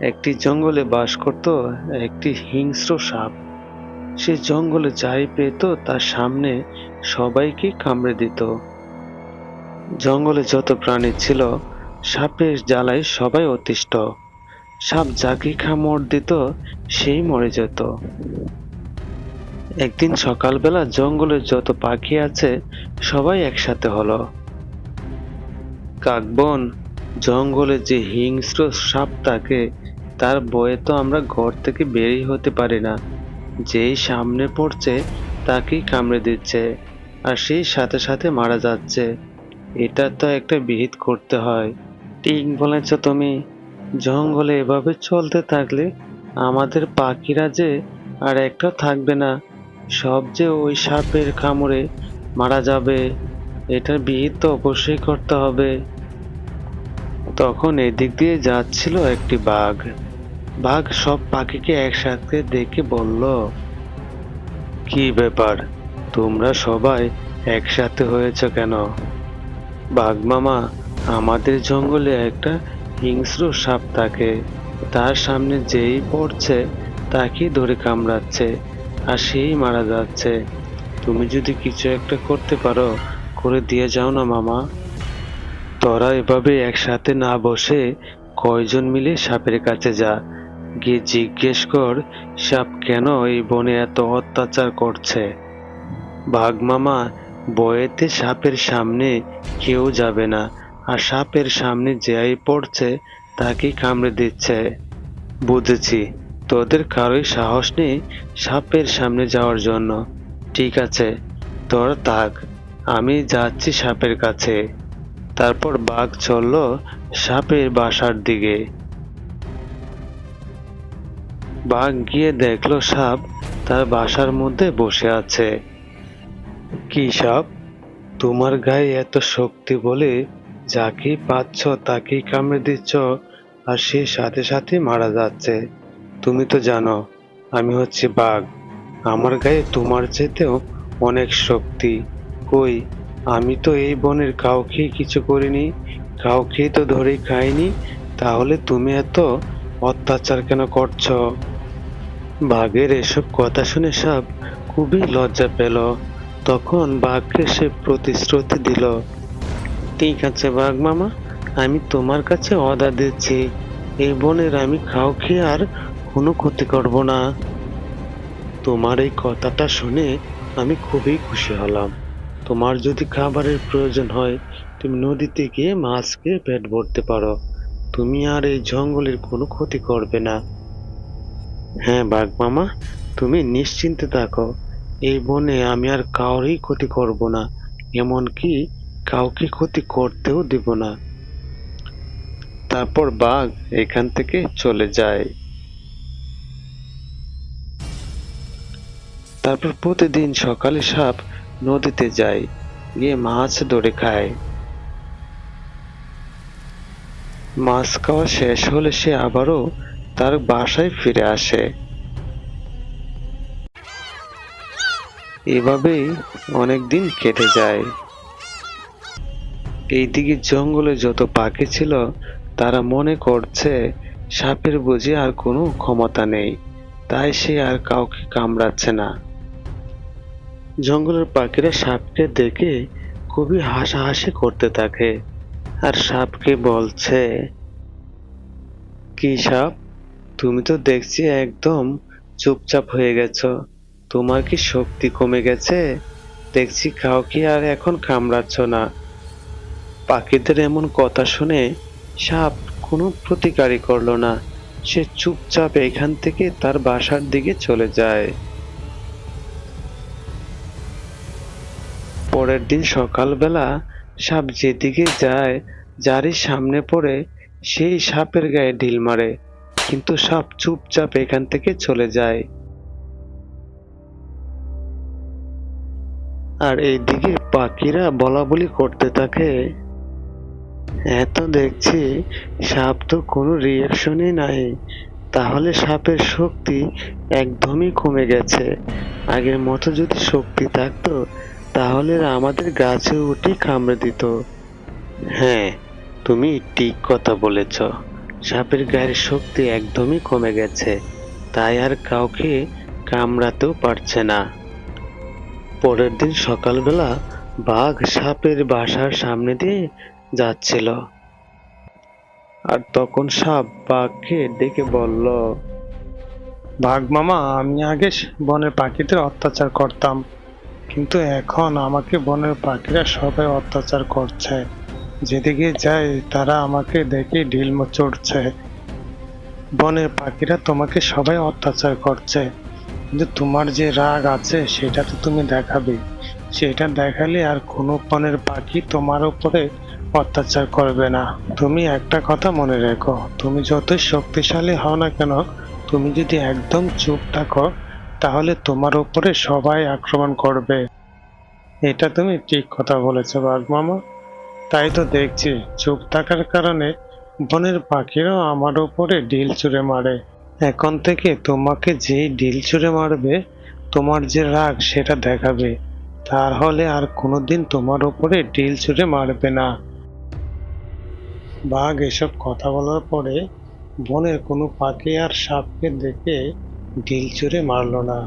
একটি জঙ্গলে বাস করত একটি হিংস্র সাপ। সে জঙ্গলে যাই পেত, তার সামনে সবাইকে কামড়ে দিত। জঙ্গলে যত প্রাণী ছিল, সাপের জ্বালায় সবাই অতিষ্ঠ। সাপ যাকে কামড় দিত সেই মরে যেত। একদিন সকালবেলা জঙ্গলে যত পাখি আছে, সবাই একসাথে হলো। কাকবন জঙ্গলে যে হিংস্র সাপ থাকে, তার বয়ে তো আমরা ঘর থেকে বেরিয়ে হতে পারি না। যেই সামনে পড়ছে, তাকেই কামড়ে দিচ্ছে, আর সেই সাথে সাথে মারা যাচ্ছে। এটা তো একটা বিহিত করতে হয়। ঠিক বলেছ তুমি। জঙ্গলে এভাবে চলতে থাকলে আমাদের পাখিরা যে আর একটা থাকবে না। সব যে ওই সাপের কামড়ে মারা যাবে, এটার বিহিত তো অবশ্যই করতে হবে। তখন এদিক দিয়ে যাচ্ছিল একটি বাঘ। বাঘ সব পাখিকে একসাথে দেখে বলল, কি ব্যাপার? তোমরা সবাই একসাথে হয়েছ কেন? বাঘ মামা, আমাদের জঙ্গলে একটা হিংস্র সাপ থাকে। তার সামনে যেই পড়ছে, তাকেই ধরে কামড়াচ্ছে আর সেই মারা যাচ্ছে। তুমি যদি কিছু একটা করতে পারো, করে দিয়ে যাও না মামা। তোরা এভাবে একসাথে না বসে কয়জন মিলে সাপের কাছে যা। গিয়ে জিজ্ঞেস কর, সাপ কেন এই বনে এত অত্যাচার করছে? বাঘ মামা বয়েতে সাপের সামনে কেউ যাবে না, আর সাপের সামনে যেই পড়ছে তাকেই কামড়ে দিচ্ছে। বুঝেছি, তোদের কারোই সাহস নেই সাপের সামনে যাওয়ার জন্য। ঠিক আছে, তোরা থাক, আমি যাচ্ছি সাপের কাছে। তারপর বাঘ চলল সাপের বাসার দিকে। বাঘ গিয়ে দেখল সাপ তার বাসার মধ্যে বসে আছে। কি সাপ? তোমার গায়ে এত শক্তি বলে যাকেই পাচ্ছ তাকেই কামড়ে দিচ্ছ আর সে সাথে সাথে মারা যাচ্ছে। তুমি তো জানো, আমি হচ্ছি বাঘ। আমার গায়ে তোমার চেতেও অনেক শক্তি। কই আমি তো এই বনের কাউকেই কিছু করিনি কাউকেই তো ধরে খাইনি, তাহলে তুমি এত অত্যাচার কেন করছ? বাঘের এসব কথা শুনে সাপ খুবই লজ্জা পেল। তখন বাঘকে সে প্রতিশ্রুতি দিল, ঠিক আছে বাঘ মামা, আমি তোমার কাছে অদা দিচ্ছি। এই বনের আমি কাউকে আর কোনো ক্ষতি করব না। তোমার এই কথাটা শুনে আমি খুবই খুশি হলাম। তোমার যদি খাবারের প্রয়োজন হয়, তুমি নদীতে গিয়ে মাছকে পেট ভরতে পারো। তুমি আর এই জঙ্গলের কোনো ক্ষতি করবে না। হ্যাঁ বাঘ মামা, তুমি নিশ্চিন্তে থাকো। এই বনে আমি আর কাউরই ক্ষতি করব না, এমনকি কাউকে ক্ষতি করতেও দিব না। তারপর বাঘ এখান থেকে চলে যায়। তারপর প্রতিদিন সকালে সাপ নদীতে যায়, গিয়ে মাছ ধরে খায়। মাছ খাওয়া শেষ হলে সে আবারও তার বাসায় ফিরে আসে। এভাবেই অনেকদিন কেটে যায়। এইদিকে জঙ্গলে যত পাখি ছিল, তারা মনে করছে সাপের বুঝি আর কোনো ক্ষমতা নেই, তাই সে আর কাউকে কামড়াচ্ছে না। জঙ্গলের পাখিরা সাপকে দেখে খুবই হাসাহাসি করতে থাকে। আর সাপকে বলছে, কি সাপ? তুমি তো দেখছি একদম চুপচাপ হয়ে গেছো। তোমার কি শক্তি কমে গেছে? দেখছি কাউকে আর এখন কামড়াচ্ছ না। পাখিদের এমন কথা শুনে সাপ কোনো প্রতিকারই করল না। সে চুপচাপ এখান থেকে তার বাসার দিকে চলে যায়। পরের দিন সকালবেলা সাপ যেদিকে যায়, যারই সামনে পড়ে, সেই সাপের গায়ে ঢিল মারে। কিন্তু সাপ চুপচাপ এখান থেকে চলে যায়। আর এইদিকে পাখিরা বলা বলি করতে থাকে। এত দেখছি, সাপ তো কোনো রিয়াকশনই নাই। তাহলে সাপের শক্তি একদমই কমে গেছে। আগের মতো যদি শক্তি থাকতো তাহলে আমাদের গাছে উঠে কামড়ে দিত। হ্যাঁ তুমি ঠিক কথা বলেছ। সাপের গায়ের শক্তি একদমই কমে গেছে, তাই আর কাউকে কামড়াতেও পারছে না। পরের দিন সকালবেলা বাঘ সাপের বাসার সামনে দিয়ে যাচ্ছিল। আর তখন সাপ বাঘকে ডেকে বলল, বাঘ মামা, আমি আগে বনের পাখিদের অত্যাচার করতাম। কিন্তু এখন আমাকে বনের পাখিরা সবাই অত্যাচার করছে। যেদিকে যাই তারা আমাকে দেখে ঢিল চড়ছে বনের পাখিরা তোমাকে সবাই অত্যাচার করছে। কিন্তু তোমার যে রাগ আছে, সেটা তো তুমি দেখাবে। সেটা দেখালে আর কোনো বনের পাখি তোমার উপরে অত্যাচার করবে না। তুমি একটা কথা মনে রেখো, তুমি যতই শক্তিশালী হও না কেন, তুমি যদি একদম চুপ থাকো তাহলে তোমার উপরে সবাই আক্রমণ করবে। এটা তুমি ঠিক কথা বলেছ বাঘ মামা। তাই তো দেখছি চুপ থাকার কারণে বনের পাখিরাও আমার উপরে ডিল ছুঁড়ে মারে। এখন থেকে তোমাকে যেই ডিল ছুঁড়ে মারবে, তোমার যে রাগ সেটা দেখাবে। তাহলে আর কোনোদিন তোমার উপরে ডিল ছুঁড়ে মারবে না। বাঘ এসব কথা বলার পরে বনের কোনো পাখি আর সাপকে দেখে ঢিল ছুঁড়ে মারলো না।